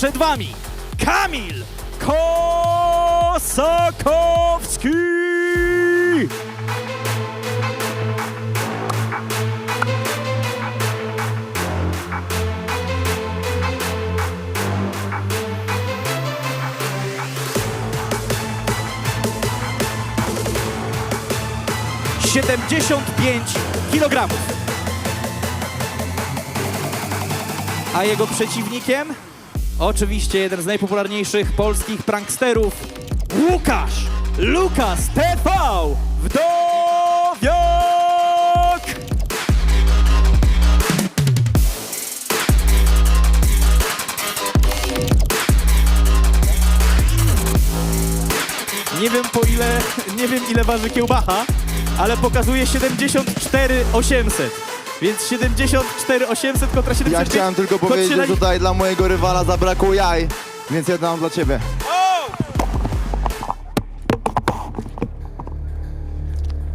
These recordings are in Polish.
Przed wami Kamil Kosakowski! Siedemdziesiąt pięć kilogramów. A jego przeciwnikiem? Oczywiście jeden z najpopularniejszych polskich pranksterów Łukasz Lukas TV Wdowiak! Nie wiem po ile, nie wiem ile waży kiełbacha, ale pokazuje 74 800. Więc 74 800 kontra Ja 75. chciałem tylko powiedzieć, że tutaj dla mojego rywala zabrakło jaj, więc jedno mam dla ciebie.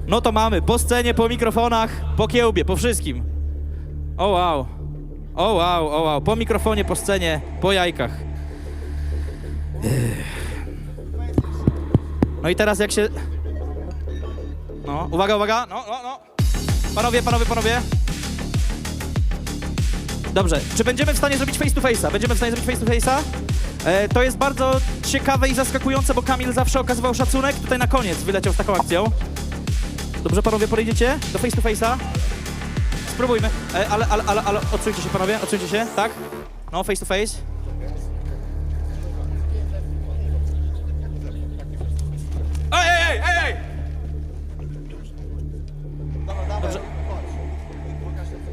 No to mamy, po scenie, po mikrofonach, po kiełbie, po wszystkim. O wow. O wow, o wow. Po mikrofonie, po scenie, po jajkach. No i teraz jak się... No, uwaga, uwaga, no, no, no. Panowie, panowie, panowie. Dobrze, czy będziemy w stanie zrobić face to face'a? Będziemy w stanie zrobić face to face'a? E, to jest bardzo ciekawe i zaskakujące, bo Kamil zawsze okazywał szacunek. Tutaj na koniec wyleciał z taką akcją. Dobrze, panowie, podejdziecie do face to face'a? Spróbujmy. E, ale, ale, ale, ale, odsuńcie się, panowie, odsuńcie się, tak? No, face to face.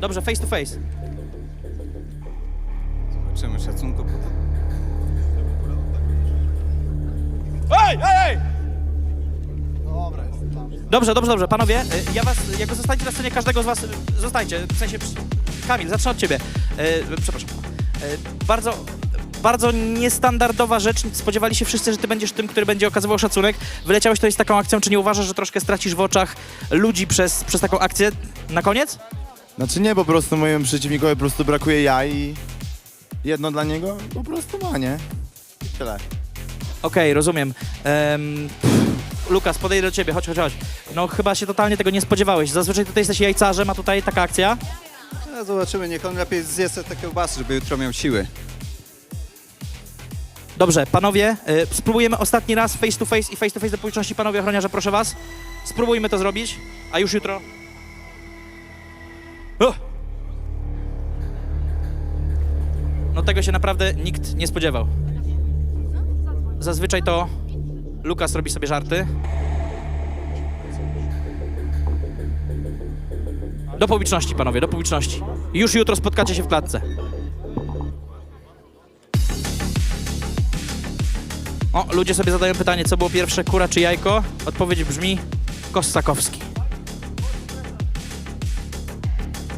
Dobrze, face to face. Zobaczymy szacunku. Ej, ej, ej! Dobrze, dobrze, dobrze. Panowie, y, ja was, jak zostańcie na scenie, każdego z was, y, zostańcie, w sensie, przy- Kamil, zacznę od ciebie. Y, Przepraszam. Y, Bardzo, bardzo niestandardowa rzecz. Spodziewali się wszyscy, że ty będziesz tym, który będzie okazywał szacunek. Wyleciałeś tutaj z taką akcją, czy nie uważasz, że troszkę stracisz w oczach ludzi przez, przez taką akcję? Na koniec? Znaczy nie, po prostu mojemu przeciwnikowi po prostu brakuje jaj i jedno dla niego po prostu ma, nie? I Tyle. Okej, rozumiem. Em, pff, Lukas, podejdę do ciebie, chodź, chodź, chodź. No chyba się totalnie tego nie spodziewałeś. Zazwyczaj tutaj jesteś jajcarzem, a tutaj taka akcja. No, zobaczymy, niech on lepiej zje sobie te kiełbasy, żeby jutro miał siły. Dobrze, panowie, y, spróbujemy ostatni raz face to face i face to face do publiczności. Panowie ochroniarze, proszę was. Spróbujmy to zrobić, a już jutro... No tego się naprawdę nikt nie spodziewał. Zazwyczaj to Lukas robi sobie żarty. Do publiczności, panowie, do publiczności. Już jutro spotkacie się w klatce. O, ludzie sobie zadają pytanie, co było pierwsze, kura czy jajko? Odpowiedź brzmi Kosakowski.